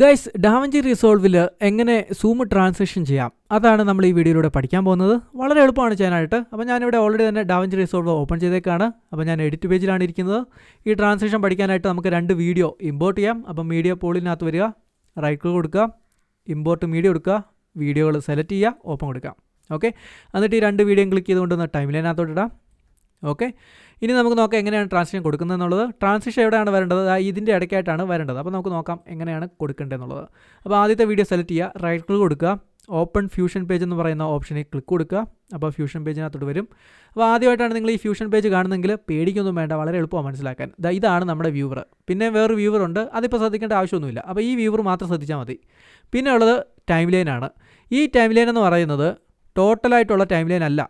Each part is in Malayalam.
ഗൈസ് ഡാവഞ്ചി റിസോൾവിൽ എങ്ങനെ സൂം ട്രാൻസാക്ഷൻ ചെയ്യാം? അതാണ് നമ്മൾ ഈ വീഡിയോയിലൂടെ പഠിക്കാൻ പോകുന്നത്. വളരെ എളുപ്പമാണ് ചെയ്യാനായിട്ട്. അപ്പോൾ ഞാനിവിടെ ഓൾറെഡി തന്നെ ഡാവഞ്ചി റിസോൾവ് ഓപ്പൺ ചെയ്തേക്കാണ്. അപ്പോൾ ഞാൻ എഡിറ്റ് പേജിലാണ് ഇരിക്കുന്നത്. ഈ ട്രാൻസാക്ഷൻ പഠിക്കാനായിട്ട് നമുക്ക് രണ്ട് വീഡിയോ ഇമ്പോർട്ട് ചെയ്യാം. അപ്പം മീഡിയ പോളിനകത്ത് വരിക റൈറ്റ് ക്ലിക്ക് കൊടുക്കുക ഇമ്പോർട്ട് മീഡിയ കൊടുക്കുക വീഡിയോകൾ സെലക്ട് ചെയ്യുക ഓപ്പൺ കൊടുക്കാം ഓക്കെ എന്നിട്ട് ഈ രണ്ട് വീഡിയോയും ക്ലിക്ക് ചെയ്തുകൊണ്ടൊന്ന് ടൈം ലൈനകത്തോട്ട് ഓക്കെ? ഇനി നമുക്ക് നോക്കാം എങ്ങനെയാണ് ട്രാൻസിഷൻ കൊടുക്കുന്നത് എന്നുള്ളത് ട്രാൻസിഷൻ എവിടെയാണ് വരേണ്ടത്? ഇതിന്റെ ഇടയ്ക്കായിട്ടാണ് വരേണ്ടത്. അപ്പോൾ നമുക്ക് നോക്കാം എങ്ങനെയാണ് കൊടുക്കേണ്ടതെന്നുള്ളത്. അപ്പോൾ ആദ്യത്തെ വീഡിയോ സെലക്ട് ചെയ്യുക. റൈറ്റ് ക്ലിക്ക് കൊടുക്കുക. ഓപ്പൺ ഫ്യൂഷൻ പേജ് എന്ന് പറയുന്ന ഓപ്ഷനിൽ ക്ലിക്ക് കൊടുക്കുക. അപ്പോൾ ഫ്യൂഷൻ പേജിനകത്തോട്ട് വരും. അപ്പോൾ ആദ്യമായിട്ടാണ് നിങ്ങൾ ഈ ഫ്യൂഷൻ പേജ് കാണുന്നെങ്കിൽ പേടിക്കൊന്നും വേണ്ട. വളരെ എളുപ്പമാണ് മനസ്സിലാക്കാൻ. ഇതാണ് നമ്മുടെ വ്യൂവർ പിന്നെ വേറൊരു വ്യൂവർ ഉണ്ട്. അതിപ്പോൾ ശ്രദ്ധിക്കേണ്ട ആവശ്യമൊന്നുമില്ല. അപ്പോൾ ഈ വ്യൂവർ മാത്രം ശ്രദ്ധിച്ചാൽ മതി. പിന്നെ ഉള്ളത് ടൈം ലൈനാണ് ഈ ടൈം ലൈൻ എന്ന് പറയുന്നത് ടോട്ടലായിട്ടുള്ള ടൈം ലൈൻ അല്ല.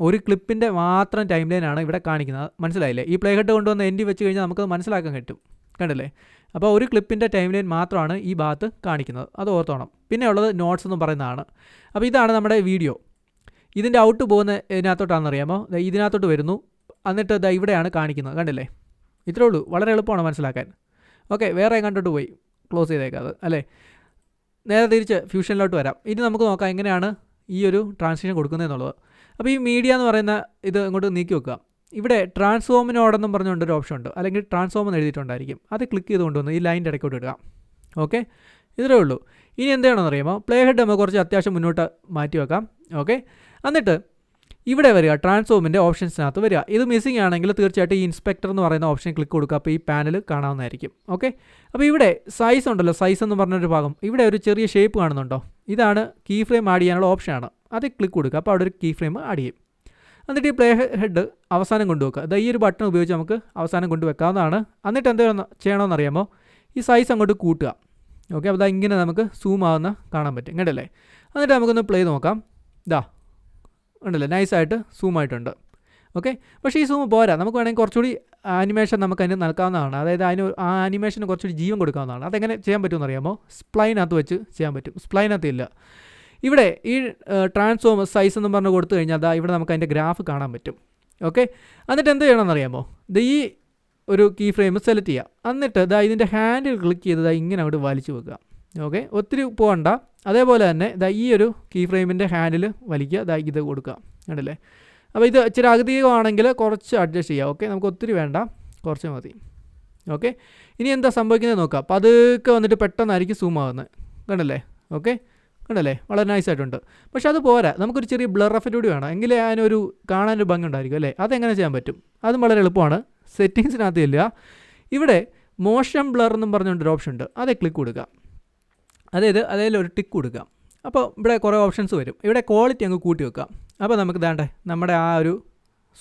ഒരു ക്ലിപ്പിന്റെ മാത്രം ടൈം ലൈനാണ് ഇവിടെ കാണിക്കുന്നത്. മനസ്സിലായില്ലേ? ഈ പ്ലേ ഹെഡ് കൊണ്ടുവന്ന് എൻഡി വെച്ച് കഴിഞ്ഞാൽ നമുക്കത് മനസ്സിലാക്കാൻ കിട്ടും കണ്ടല്ലേ? അപ്പോൾ ഒരു ക്ലിപ്പിന്റെ ടൈം ലൈൻ മാത്രമാണ് ഈ ഭാഗത്ത് കാണിക്കുന്നത്. അത് ഓർത്തോണം. പിന്നെ ഉള്ളത് നോട്ട്സ് എന്ന് പറയുന്നതാണ്. അപ്പോൾ ഇതാണ് നമ്മുടെ വീഡിയോ ഇതിന്റെ ഔട്ട് പോകുന്ന ഇതിനകത്തോട്ടാണെന്ന് അറിയാമോ? ദേ ഇതിനകത്തോട്ട് വരുന്നു. എന്നിട്ട് ദാ ഇവിടെയാണ് കാണിക്കുന്നത്. കണ്ടില്ലേ? ഇത്രേ ഉള്ളൂ. വളരെ എളുപ്പമാണ് മനസ്സിലാക്കാൻ. ഓക്കെ വേറെ കണ്ടോട്ട് പോയി. ക്ലോസ് ചെയ്തേക്കാം അത് അല്ലേ? നേരെ തിരിച്ച് ഫ്യൂഷനിലോട്ട് വരാം. ഇനി നമുക്ക് നോക്കാം എങ്ങനെയാണ് ഈ ഒരു ട്രാൻസ്ലേഷൻ കൊടുക്കുന്നതെന്നുള്ളത്. അപ്പോൾ ഈ മീഡിയ എന്ന് പറയുന്ന ഇത് ഇങ്ങോട്ട് നീക്കി വെക്കുക. ഇവിടെ ട്രാൻസ്ഫോമിനോടെന്നും പറഞ്ഞുകൊണ്ടൊരു ഓപ്ഷൻ ഉണ്ട്. അല്ലെങ്കിൽ ട്രാൻസ്ഫോം എന്ന് എഴുതിയിട്ടുണ്ടായിരിക്കും. അത് ക്ലിക്ക് ചെയ്ത് കൊണ്ടുവന്ന് ഈ ലൈന്റെ ഇടയ്ക്കോട്ട് ഇടുക. ഓക്കെ ഇത്രേ ഉള്ളൂ. ഇനി എന്താണെന്ന് അറിയുമ്പോൾ പ്ലേ ഹെഡ് നമുക്ക് കുറച്ച് അത്യാവശ്യം മുന്നോട്ട് മാറ്റി വെക്കാം. ഓക്കെ എന്നിട്ട് ഇവിടെ വരിക. ട്രാൻസ്ഫോമിന്റെ ഓപ്ഷൻസിനകത്ത് വരിക. ഇത് മിസ്സിംഗ് ആണെങ്കിൽ തീർച്ചയായിട്ടും ഈ ഇൻസ്പെക്ടർ എന്ന് പറയുന്ന ഓപ്ഷൻ ക്ലിക്ക് കൊടുക്കുക. അപ്പോൾ ഈ പാനൽ കാണാവുന്നതായിരിക്കും. ഓക്കെ അപ്പോൾ ഇവിടെ സൈസ് ഉണ്ടല്ലോ. സൈസ് എന്ന് പറഞ്ഞൊരു ഭാഗം. ഇവിടെ ഒരു ചെറിയ ഷേപ്പ് കാണുന്നുണ്ടോ? ഇതാണ് കീ ഫ്രെയിം ആഡ് ചെയ്യാനുള്ള ഓപ്ഷനാണ് അത് ക്ലിക്ക് കൊടുക്കുക. അപ്പോൾ അവിടെ ഒരു കീ ഫ്രെയിം ആഡ് ചെയ്യും. എന്നിട്ട് ഈ പ്ലേ ഹെഡ് അവസാനം കൊണ്ടുവെക്കുക. അത് ഈ ഒരു ബട്ടൺ ഉപയോഗിച്ച് നമുക്ക് അവസാനം കൊണ്ടുവെക്കാവുന്നതാണ്. എന്നിട്ട് എന്താണ് ചെയ്യണമെന്ന് അറിയാമോ? ഈ സൈസ് അങ്ങോട്ട് കൂട്ടുക. ഓക്കെ അപ്പോൾ ഇങ്ങനെ നമുക്ക് സൂം ആവുന്ന കാണാൻ പറ്റും. ഇങ്ങനല്ലേ എന്നിട്ട് നമുക്കൊന്ന് പ്ലേ നോക്കാം. ഇതാ ഉണ്ടല്ലേ നൈസായിട്ട് സൂം ആയിട്ടുണ്ട്. ഓക്കെ പക്ഷേ ഈ സൂം പോരാ. നമുക്ക് വേണമെങ്കിൽ കുറച്ചുകൂടി ആനിമേഷൻ നമുക്ക് അതിന് നൽകാവുന്നതാണ്. അതായത് അതിന് ആ ആനിമേഷന് കുറച്ചുകൂടി ജീവൻ കൊടുക്കാവുന്നതാണ്. അതെങ്ങനെ ചെയ്യാൻ പറ്റുമെന്ന് അറിയാമോ? സ്പ്ലൈനകത്ത് വെച്ച് ചെയ്യാൻ പറ്റും. സ്പ്ലൈനകത്ത് ഇല്ല. ഇവിടെ ഈ ട്രാൻസ്ഫോമർ സൈസ് എന്ന് പറഞ്ഞ് കൊടുത്തു കഴിഞ്ഞാൽ അതാ ഇവിടെ നമുക്ക് അതിന്റെ ഗ്രാഫ് കാണാൻ പറ്റും. ഓക്കെ എന്നിട്ട് എന്ത് ചെയ്യണമെന്ന് അറിയാമോ ഇത് ഈ ഒരു കീ ഫ്രെയിം സെലക്ട് ചെയ്യുക. എന്നിട്ട് ഇതാ ഇതിന്റെ ഹാൻഡിൽ ക്ലിക്ക് ചെയ്ത് ഇതാ ഇങ്ങനെ അങ്ങോട്ട് വലിച്ചു വെക്കുക. ഓക്കെ ഒത്തിരി പോകണ്ട അതേപോലെ തന്നെ ഇതാ ഈ ഒരു കീ ഫ്രെയിമിന്റെ ഹാൻഡിൽ വലിക്കുക. ഇതാ ഇത് കൊടുക്കുക. കണ്ടല്ലേ? അപ്പോൾ ഇത് ഇച്ചിരി അധികമാണെങ്കിൽ കുറച്ച് അഡ്ജസ്റ്റ് ചെയ്യുക. ഓക്കെ നമുക്ക് ഒത്തിരി വേണ്ട. കുറച്ച് മതി. ഓക്കെ ഇനി എന്താ സംഭവിക്കുന്നത് നോക്കാം. അപ്പോൾ അതൊക്കെ വന്നിട്ട് പെട്ടെന്നായിരിക്കും സൂം ആകുന്നത് കണ്ടല്ലേ? ഓക്കെ കണ്ടല്ലേ? വളരെ നൈസ് ആയിട്ടുണ്ട്. പക്ഷെ അത് പോരാ. നമുക്കൊരു ചെറിയ ബ്ലർ എഫക്റ്റ് കൂടി വേണം. എങ്കിലേ അതിനൊരു കാണാനൊരു ഭംഗി ഉണ്ടായിരിക്കും അല്ലേ? അതെങ്ങനെ ചെയ്യാൻ പറ്റും? അതും വളരെ എളുപ്പമാണ്. സെറ്റിങ്സിനകത്ത് ഇല്ല. ഇവിടെ മോഷൻ ബ്ലർ എന്നും പറഞ്ഞുകൊണ്ടൊരു ഓപ്ഷൻ ഉണ്ട്. അതേ ക്ലിക്ക് കൊടുക്കുക. അതായത് അതിൽ ഒരു ടിക്ക് കൊടുക്കുക. അപ്പോൾ ഇവിടെ കുറേ ഓപ്ഷൻസ് വരും. ഇവിടെ ക്വാളിറ്റി അങ്ങ് കൂട്ടി വെക്കുക. അപ്പോൾ നമുക്ക് ദാണ്ടേ നമ്മുടെ ആ ഒരു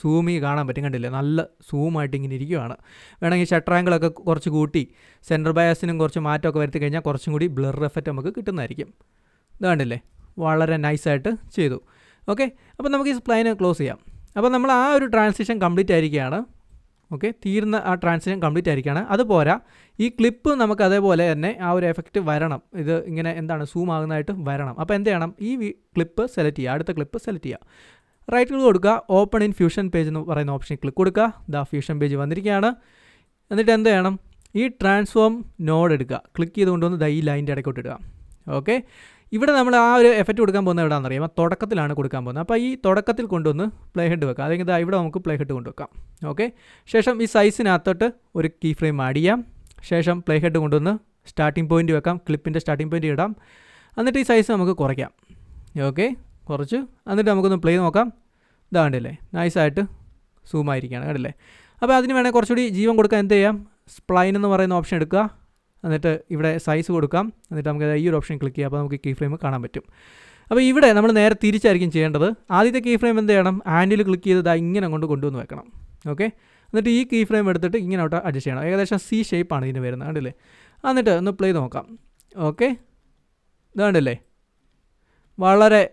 സൂമി കാണാൻ പറ്റും. കണ്ടില്ലേ? നല്ല സൂമായിട്ട് ഇങ്ങനെ ഇരിക്കുകയാണ് വേണമെങ്കിൽ ഷട്ടർ ആംഗിളൊക്കെ കുറച്ച് കൂട്ടി സെന്റർ ബയാസിനും കുറച്ച് മാറ്റമൊക്കെ വരുത്തി കഴിഞ്ഞാൽ കുറച്ചും കൂടി ബ്ലർ എഫക്റ്റ് നമുക്ക് കിട്ടുന്നതായിരിക്കും. ഇതാണ്ടില്ലേ വളരെ നൈസായിട്ട് ചെയ്തു. ഓക്കെ അപ്പോൾ നമുക്ക് ഈ സ്പ്ലൈന് ക്ലോസ് ചെയ്യാം. അപ്പോൾ നമ്മൾ ആ ഒരു ട്രാൻസിഷൻ കംപ്ലീറ്റ് ആയിരിക്കുകയാണ്. ഓക്കെ തീർന്ന ആ ട്രാൻസിഷൻ കംപ്ലീറ്റ് ആയിരിക്കുകയാണ്. അതുപോരാ ഈ ക്ലിപ്പ് നമുക്ക് അതേപോലെ തന്നെ ആ ഒരു എഫക്റ്റ് വരണം. ഇത് ഇങ്ങനെ എന്താണ് സൂം ആകുന്നതായിട്ട് വരണം. അപ്പോൾ എന്ത് ചെയ്യണം? ഈ ക്ലിപ്പ് സെലക്ട് ചെയ്യുക. അടുത്ത ക്ലിപ്പ് സെലക്ട് ചെയ്യുക. റൈറ്റ് ക്ലിക്ക് കൊടുക്കുക. ഓപ്പൺ ഇൻ ഫ്യൂഷൻ പേജ് എന്ന് പറയുന്ന ഓപ്ഷനിൽ ക്ലിക്ക് കൊടുക്കുക. ദാ ഫ്യൂഷൻ പേജ് വന്നിരിക്കുകയാണ്. എന്നിട്ട് എന്ത് ചെയ്യണം? ഈ ട്രാൻസ്ഫോം നോഡ് എടുക്കുക. ക്ലിക്ക് ചെയ്തുകൊണ്ടുവന്ന് ദാ ലൈന്റെ ഇടയ്ക്കോട്ട് ഇടുക. ഓക്കെ ഇവിടെ നമ്മൾ ആ ഒരു എഫക്റ്റ് കൊടുക്കാൻ പോകുന്നത് എവിടെയാണെന്ന് അറിയാം തുടക്കത്തിലാണ് കൊടുക്കാൻ പോകുന്നത്. അപ്പോൾ ഈ തുടക്കത്തിൽ കൊണ്ടുവന്ന് പ്ലേ ഹെഡ് വെക്കാം. അല്ലെങ്കിൽ ഇതാ ഇവിടെ നമുക്ക് പ്ലേ ഹെഡ് കൊണ്ടുവെക്കാം ഓക്കെ ശേഷം ഈ സൈസിനകത്തോട്ട് ഒരു കീ ഫ്രെയിം ആഡ് ചെയ്യാം. ശേഷം പ്ലേ ഹെഡ് കൊണ്ടുവന്ന് സ്റ്റാർട്ടിംഗ് പോയിന്റ് വെക്കാം. ക്ലിപ്പിന്റെ സ്റ്റാർട്ടിംഗ് പോയിന്റ് ഇടാം. എന്നിട്ട് ഈ സൈസ് നമുക്ക് കുറയ്ക്കാം. ഓക്കെ കുറച്ച്. എന്നിട്ട് നമുക്കൊന്ന് പ്ലേ നോക്കാം. ഇതാണ്ടില്ലേ നൈസായിട്ട് സൂമായിരിക്കുകയാണ് കണ്ടല്ലേ? അപ്പോൾ അതിന് വേണമെങ്കിൽ കുറച്ചുകൂടി ജീവൻ കൊടുക്കാൻ എന്ത് ചെയ്യാം? സ്പ്ലൈൻ എന്ന് പറയുന്ന ഓപ്ഷൻ എടുക്കുക. എന്നിട്ട് ഇവിടെ സൈസ് കൊടുക്കാം. എന്നിട്ട് നമുക്ക് ഈ ഒരു ഓപ്ഷൻ ക്ലിക്ക് ചെയ്യാം. അപ്പോൾ നമുക്ക് കീ ഫ്രെയിം കാണാൻ പറ്റും. അപ്പോൾ ഇവിടെ നമ്മൾ നേരെ തിരിച്ചായിരിക്കും ചെയ്യേണ്ടത്. ആദ്യത്തെ കീ ഫ്രെയിം എന്ത് ചെയ്യണം? ആൻഡിൽ ക്ലിക്ക് ചെയ്ത് ഇങ്ങനെ അങ്ങോട്ട് കൊണ്ടുവന്ന് വെക്കണം. ഓക്കെ എന്നിട്ട് ഈ കീ ഫ്രെയിം എടുത്തിട്ട് ഇങ്ങനെ ഔട്ട് അഡ്ജസ്റ്റ് ചെയ്യണം. ഏകദേശം സി ഷേപ്പാണ് ഇതിന് വരുന്നത്. കണ്ടില്ലേ? എന്നിട്ട് ഒന്ന് പ്ലേ നോക്കാം. ഓക്കെ ഇത് ഇതാണ്ടല്ലേ വളരെ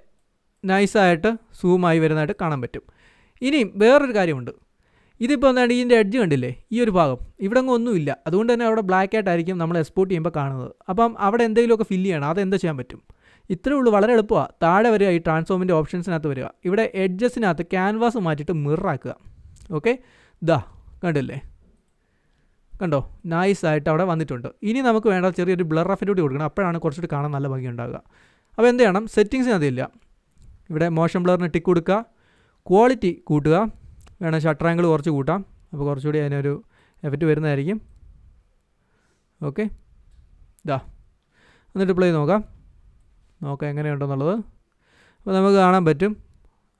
നൈസായിട്ട് സൂമായി വരുന്നതായിട്ട് കാണാൻ പറ്റും. ഇനി വേറൊരു കാര്യമുണ്ട്. ഇതിപ്പോൾ എന്താണ് ഇതിന്റെ എഡ്ജ് കണ്ടില്ലേ? ഈ ഒരു ഭാഗം. ഇവിടെ അങ്ങ് ഒന്നുമില്ല. അതുകൊണ്ട് തന്നെ അവിടെ ബ്ലാക്ക് ആയിട്ടായിരിക്കും നമ്മൾ എക്സ്പോർട്ട് ചെയ്യുമ്പോൾ കാണുന്നത്. അപ്പം അവിടെ എന്തെങ്കിലുമൊക്കെ ഫില്ല് ചെയ്യണം. അതെന്താ ചെയ്യാൻ പറ്റും? ഇത്രേ ഉള്ളൂ. വളരെ എളുപ്പമാണ് താഴെ വരിക ഈ ട്രാൻസ്ഫോമിന്റെ ഓപ്ഷൻസിനകത്ത് വരിക. ഇവിടെ എഡ്ജസിനകത്ത് ക്യാൻവാസ് മാറ്റിയിട്ട് മിറാക്കുക ഓക്കെ ദാ കണ്ടില്ലേ? കണ്ടോ? നൈസ് ആയിട്ട് അവിടെ വന്നിട്ടുണ്ട്. ഇനി നമുക്ക് വേണ്ട ചെറിയൊരു ബ്ലർ എഫക്റ്റ് കൂടി കൊടുക്കണം. അപ്പോഴാണ് കുറച്ചുകൂടി കാണാൻ നല്ല ഭംഗി ഉണ്ടാകുക അപ്പോൾ എന്ത് ചെയ്യണം? സെറ്റിങ്സിനകത്തില്ല ഇവിടെ മോഷൻ ബ്ലറിന് ടിക്ക് കൊടുക്കുക. ക്വാളിറ്റി കൂട്ടുക. വേണം ഷട്ടർ ആംഗിൾ കുറച്ച് കൂട്ടാം. അപ്പോൾ കുറച്ചുകൂടി അതിനൊരു എഫക്റ്റ് വരുന്നതായിരിക്കും. ഓക്കെ ഇതാ എന്നിട്ട് പ്ലേ നോക്കാം. നോക്കാം എങ്ങനെയുണ്ടെന്നുള്ളത്. അപ്പോൾ നമുക്ക് കാണാൻ പറ്റും.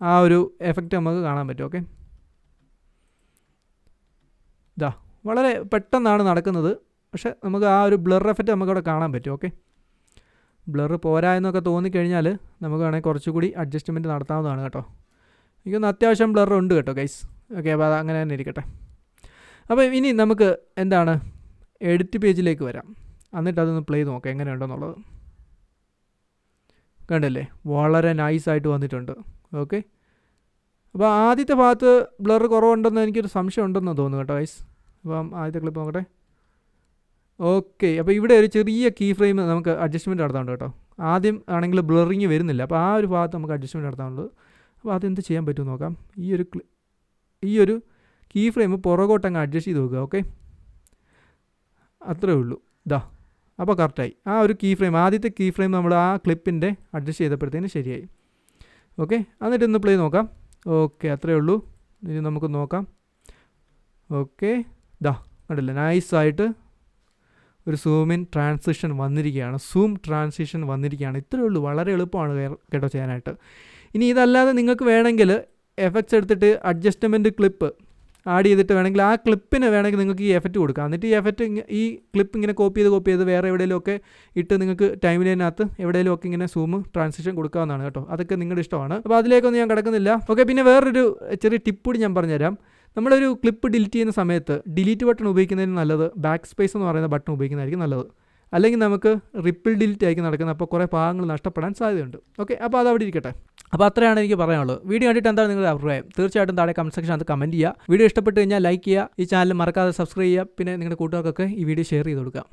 ആ ഒരു എഫക്റ്റ് നമുക്ക് കാണാൻ പറ്റും. ഓക്കെ ഇതാ വളരെ പെട്ടെന്നാണ് നടക്കുന്നത്. പക്ഷെ നമുക്ക് ആ ഒരു ബ്ലർ എഫക്റ്റ് നമുക്കവിടെ കാണാൻ പറ്റും. ഓക്കെ ബ്ലർ പോരാ എന്നൊക്കെ തോന്നിക്കഴിഞ്ഞാൽ നമുക്ക് വേണമെങ്കിൽ കുറച്ചുകൂടി അഡ്ജസ്റ്റ്മെന്റ് നടത്താവുന്നതാണ് കേട്ടോ. എനിക്കൊന്ന് അത്യാവശ്യം ബ്ലർ ഉണ്ട് കേട്ടോ ഗൈസ് ഓക്കെ അപ്പോൾ അത് അങ്ങനെ തന്നെ ഇരിക്കട്ടെ. അപ്പോൾ ഇനി നമുക്ക് എന്താണ് എഡിറ്റ് പേജിലേക്ക് വരാം. എന്നിട്ട് അതൊന്ന് പ്ലേ നോക്കാം എങ്ങനെയുണ്ടെന്നുള്ളത്. കണ്ടല്ലേ? വളരെ നൈസായിട്ട് വന്നിട്ടുണ്ട്. ഓക്കെ? അപ്പോൾ ആദ്യത്തെ ഭാഗത്ത് ബ്ലർ കുറവുണ്ടെന്ന് എനിക്കൊരു സംശയം ഉണ്ടെന്ന് തോന്നുന്നു കേട്ടോ വൈസ് അപ്പം ആദ്യത്തെ ക്ലിപ്പ് നോക്കട്ടെ. ഓക്കെ അപ്പോൾ ഇവിടെ ഒരു ചെറിയ കീ ഫ്രെയിം നമുക്ക് അഡ്ജസ്റ്റ്മെന്റ് നടത്താനുണ്ട് കേട്ടോ. ആദ്യം ആണെങ്കിൽ ബ്ലറിങ് വരുന്നില്ല. അപ്പോൾ ആ ഒരു ഭാഗത്ത് നമുക്ക് അഡ്ജസ്റ്റ്മെന്റ് നടത്താനുള്ളത് അപ്പോൾ അതെന്ത് ചെയ്യാൻ പറ്റുമെന്ന് നോക്കാം. ഈ ഒരു ഈ ഒരു കീ ഫ്രെയിം പുറകോട്ടങ്ങ് അഡ്ജസ്റ്റ് ചെയ്ത് നോക്കുക ഓക്കെ അത്രേ ഉള്ളൂ. ഇതാ അപ്പോൾ കറക്റ്റായി ആ ഒരു കീ ഫ്രെയിം ആദ്യത്തെ കീ ഫ്രെയിം നമ്മൾ ആ ക്ലിപ്പിന്റെ അഡ്ജസ്റ്റ് ചെയ്തപ്പോഴത്തേന് ശരിയായി. ഓക്കെ എന്നിട്ട് ഒന്ന് പ്ലേ നോക്കാം. ഓക്കെ അത്രേ ഉള്ളൂ. ഇനി നമുക്ക് നോക്കാം. ഓക്കെ ദാ കണ്ടില്ല? നൈസായിട്ട് ഒരു സൂമിൻ ട്രാൻസിഷൻ വന്നിരിക്കുകയാണ്. സൂം ട്രാൻസിഷൻ വന്നിരിക്കുകയാണ്. ഇത്രയേ ഉള്ളൂ. വളരെ എളുപ്പമാണ് കേട്ടോ ചെയ്യാനായിട്ട്. ഇനി ഇതല്ലാതെ നിങ്ങൾക്ക് വേണമെങ്കിൽ എഫക്ട്സ് എടുത്തിട്ട് അഡ്ജസ്റ്റ്മെന്റ് ക്ലിപ്പ് ആഡ് ചെയ്തിട്ട് വേണമെങ്കിൽ ആ ക്ലിപ്പിന് വേണമെങ്കിൽ നിങ്ങൾക്ക് ഈ എഫക്റ്റ് കൊടുക്കാം. എന്നിട്ട് ഈ എഫക്റ്റ് ഈ ക്ലിപ്പ് ഇങ്ങനെ കോപ്പി ചെയ്ത് കോപ്പി ചെയ്ത് വേറെ എവിടെയെങ്കിലും ഒക്കെ ഇട്ട് നിങ്ങൾക്ക് ടൈമിലിനകത്ത് എവിടെയെങ്കിലും ഒക്കെ ഇങ്ങനെ സൂം ട്രാൻസിഷൻ കൊടുക്കാവുന്നതാണ് കേട്ടോ. അതൊക്കെ നിങ്ങളുടെ ഇഷ്ടമാണ്. അപ്പോൾ അതിലേക്കൊന്നും ഞാൻ കിടക്കുന്നില്ല. ഓക്കെ പിന്നെ വേറൊരു ചെറിയ ടിപ്പ് കൂടി ഞാൻ പറഞ്ഞുതരാം. നമ്മളൊരു ക്ലിപ്പ് ഡിലീറ്റ് ചെയ്യുന്ന സമയത്ത് ഡിലീറ്റ് ബട്ടൺ ഉപയോഗിക്കുന്നതിന് നല്ലത് ബാക്ക് സ്പേസ് എന്ന് പറയുന്ന ബട്ടൺ ഉപയോഗിക്കുന്നതായിരിക്കും നല്ലത്. അല്ലെങ്കിൽ നമുക്ക് റിപ്പിൾ ഡിലീറ്റ് ആയിരിക്കും നടക്കുന്നത്. അപ്പോൾ കുറേ ഭാഗങ്ങൾ നഷ്ടപ്പെടാൻ സാധ്യതയുണ്ട്. ഓക്കെ അപ്പോൾ അത് അവിടെ ഇരിക്കട്ടെ. അപ്പോൾ അത്രയാണ് എനിക്ക് പറയാനുള്ളത്. വീഡിയോ കണ്ടിട്ട് എന്താണ് നിങ്ങളുടെ അഭിപ്രായം? തീർച്ചയായിട്ടും താഴെ കമന്റ് സെക്ഷൻ അത് കമന്റ് ചെയ്യുക. വീഡിയോ ഇഷ്ടപ്പെട്ട് കഴിഞ്ഞാൽ ലൈക്ക് ചെയ്യുക. ഈ ചാനൽ മറക്കാതെ സബ്സ്ക്രൈബ് ചെയ്യുക. പിന്നെ നിങ്ങളുടെ കൂട്ടുകാർക്കൊക്കെ ഈ വീഡിയോ ഷെയർ ചെയ്ത് കൊടുക്കുക.